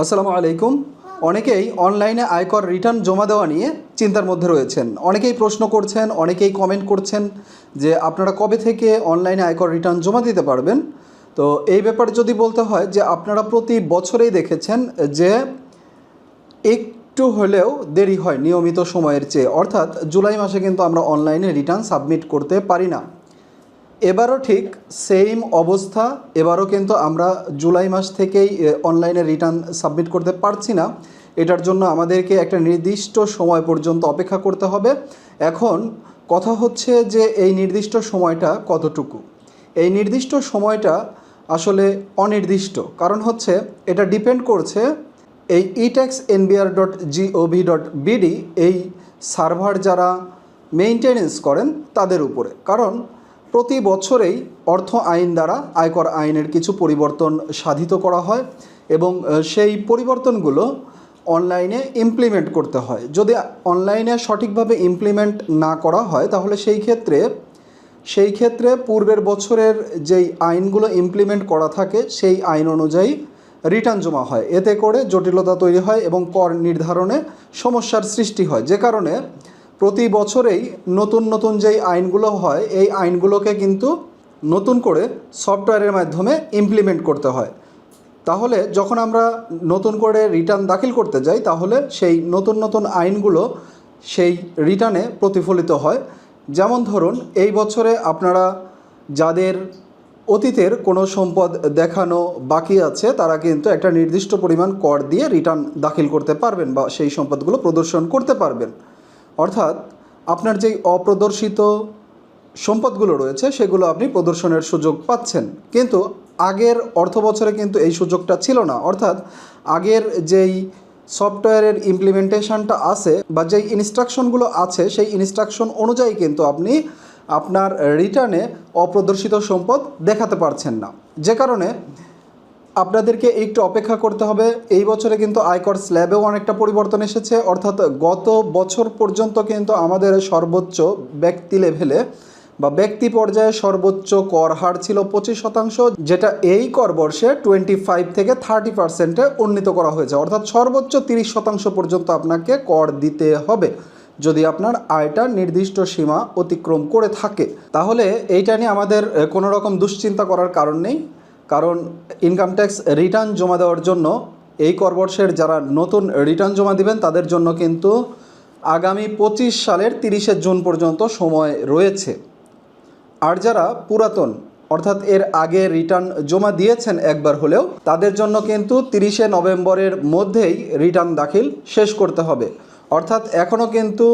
আসসালামু আলাইকুম। অনেকেই অনলাইনে আয়কর রিটার্ন জমা দেওয়া নিয়ে চিন্তার মধ্যে রয়েছেন। অনেকেই প্রশ্ন করছেন, অনেকেই কমেন্ট করছেন যে আপনারা কবে থেকে অনলাইনে আয়কর রিটার্ন জমা দিতে পারবেন? তো এই ব্যাপারে যদি বলতে হয় যে আপনারা প্রতি বছরেই দেখেছেন যে একটু হলেও দেরি হয় নিয়মিত সময়ের চেয়ে। অর্থাৎ জুলাই মাসে কিন্তু আমরা অনলাইনে রিটার্ন সাবমিট করতে পারি না। এবারও ঠিক সেম অবস্থা। এবারও কিন্তু আমরা জুলাই মাস থেকেই অনলাইনে রিটার্ন সাবমিট করতে পারছি না। এটার জন্য আমাদেরকে একটা নির্দিষ্ট সময় পর্যন্ত অপেক্ষা করতে হবে। এখন কথা হচ্ছে যে এই নির্দিষ্ট সময়টা কতটুকু? এই নির্দিষ্ট সময়টা আসলে অনির্দিষ্ট। কারণ হচ্ছে এটা ডিপেন্ড করছে এই e tax NBR dot GOV dot BD এই সার্ভার যারা মেইনটেনেন্স করেন তাদের উপরে। কারণ প্রতি বছরেই অর্থ আইন দ্বারা আয়কর আইনের কিছু পরিবর্তন সাধিত করা হয় এবং সেই পরিবর্তনগুলো অনলাইনে ইমপ্লিমেন্ট করতে হয়। যদি অনলাইনে সঠিকভাবে ইমপ্লিমেন্ট না করা হয়, তাহলে সেই ক্ষেত্রে সেই ক্ষেত্রে পূর্বের বছরের যেই আইনগুলো ইমপ্লিমেন্ট করা থাকে, সেই আইন অনুযায়ী রিটার্ন জমা হয়। এতে করে জটিলতা তৈরি হয় এবং কর নির্ধারণে সমস্যার সৃষ্টি হয়। যে কারণে প্রতি বছরেই নতুন নতুন যেই আইনগুলো হয়, এই আইনগুলোকে কিন্তু নতুন করে সফটওয়্যারের মাধ্যমে ইমপ্লিমেন্ট করতে হয়। তাহলে যখন আমরা নতুন করে রিটার্ন দাখিল করতে যাই, তাহলে সেই নতুন নতুন আইনগুলো সেই রিটার্নে প্রতিফলিত হয়। যেমন ধরুন, এই বছরে আপনারা যাদের অতীতের কোনো সম্পদ দেখানো বাকি আছে, তারা কিন্তু একটা নির্দিষ্ট পরিমাণ কর দিয়ে রিটার্ন দাখিল করতে পারবেন বা সেই সম্পদগুলো প্রদর্শন করতে পারবেন। অর্থাৎ আপনার যেই অপ্রদর্শিত সম্পদগুলো রয়েছে, সেগুলো আপনি প্রদর্শনের সুযোগ পাচ্ছেন। কিন্তু আগের অর্থ বছরে কিন্তু এই সুযোগটা ছিল না। অর্থাৎ আগের যেই সফটওয়্যারের ইমপ্লিমেন্টেশনটা আছে বা যেই ইনস্ট্রাকশনগুলো আছে, সেই ইনস্ট্রাকশন অনুযায়ী কিন্তু আপনি আপনার রিটার্নে অপ্রদর্শিত সম্পদ দেখাতে পারছেন না। যে কারণে আপনাদেরকে একটু অপেক্ষা করতে হবে। এই বছরে কিন্তু আয়কর স্ল্যাবেও অনেকটা পরিবর্তন এসেছে। অর্থাৎ গত বছর পর্যন্ত কিন্তু আমাদের সর্বোচ্চ ব্যক্তি লেভেলে বা ব্যক্তি পর্যায়ে সর্বোচ্চ কর হার ছিল পঁচিশ শতাংশ, যেটা এই কর বর্ষে টোয়েন্টি ফাইভ থেকে থার্টি পার্সেন্টে উন্নীত করা হয়েছে। অর্থাৎ সর্বোচ্চ তিরিশ শতাংশ পর্যন্ত আপনাকে কর দিতে হবে। যদি আপনার আয়টা নির্দিষ্ট সীমা অতিক্রম করে থাকে, তাহলে এইটা নিয়ে আমাদের কোনো রকম দুশ্চিন্তা করার কারণ নেই। কারণ ইনকাম ট্যাক্স রিটার্ন জমা দেওয়ার জন্য এই করবর্ষের যারা নতুন রিটার্ন জমা দিবেন, তাদের জন্য কিন্তু আগামী পঁচিশ সালের তিরিশে জুন পর্যন্ত সময় রয়েছে। আর যারা পুরাতন, অর্থাৎ এর আগে রিটার্ন জমা দিয়েছেন একবার হলেও, তাদের জন্য কিন্তু তিরিশে নভেম্বরের মধ্যেই রিটার্ন দাখিল শেষ করতে হবে। অর্থাৎ এখনও কিন্তু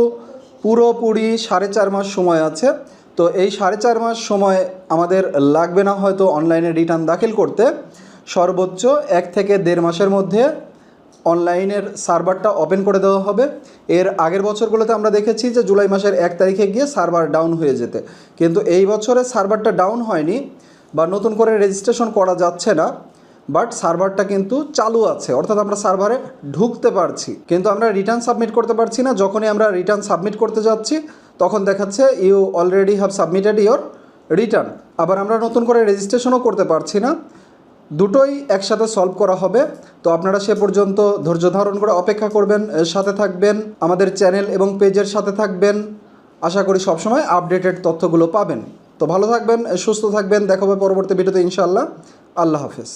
পুরোপুরি সাড়ে চার মাস সময় আছে। তো এই সাড়ে চার মাস সময় আমাদের লাগবে না হয়তো অনলাইনে রিটার্ন দাখিল করতে। সর্বোচ্চ এক থেকে দেড় মাসের মধ্যে অনলাইনের সার্ভারটা ওপেন করে দেওয়া হবে। এর আগের বছরগুলোতে আমরা দেখেছি যে জুলাই মাসের এক তারিখে গিয়ে সার্ভার ডাউন হয়ে যেতে। কিন্তু এই বছরে সার্ভারটা ডাউন হয়নি বা নতুন করে রেজিস্ট্রেশন করা যাচ্ছে না বাট সার্ভারটা কিন্তু চালু আছে। অর্থাৎ আমরা সার্ভারে ঢুকতে পারছি। কিন্তু আমরা রিটার্ন সাবমিট করতে পারছি না। যখনই আমরা রিটার্ন সাবমিট করতে যাচ্ছি তখন দেখাচ্ছে you already have submitted your return আবার আমরা নতুন করে রেজিস্ট্রেশনও করতে পারছি না। দুটোই একসাথে সলভ করা হবে। তো আপনারা সে পর্যন্ত ধৈর্য ধারণ করে অপেক্ষা করবেন সাথে থাকবেন, আমাদের চ্যানেল এবং পেজের সাথে থাকবেন। আশা করি সবসময় আপডেটেড তথ্যগুলো পাবেন। তো ভালো থাকবেন, সুস্থ থাকবেন। দেখা হবে পরবর্তী ভিডিওতে ইনশাআল্লাহ। আল্লাহ হাফেজ।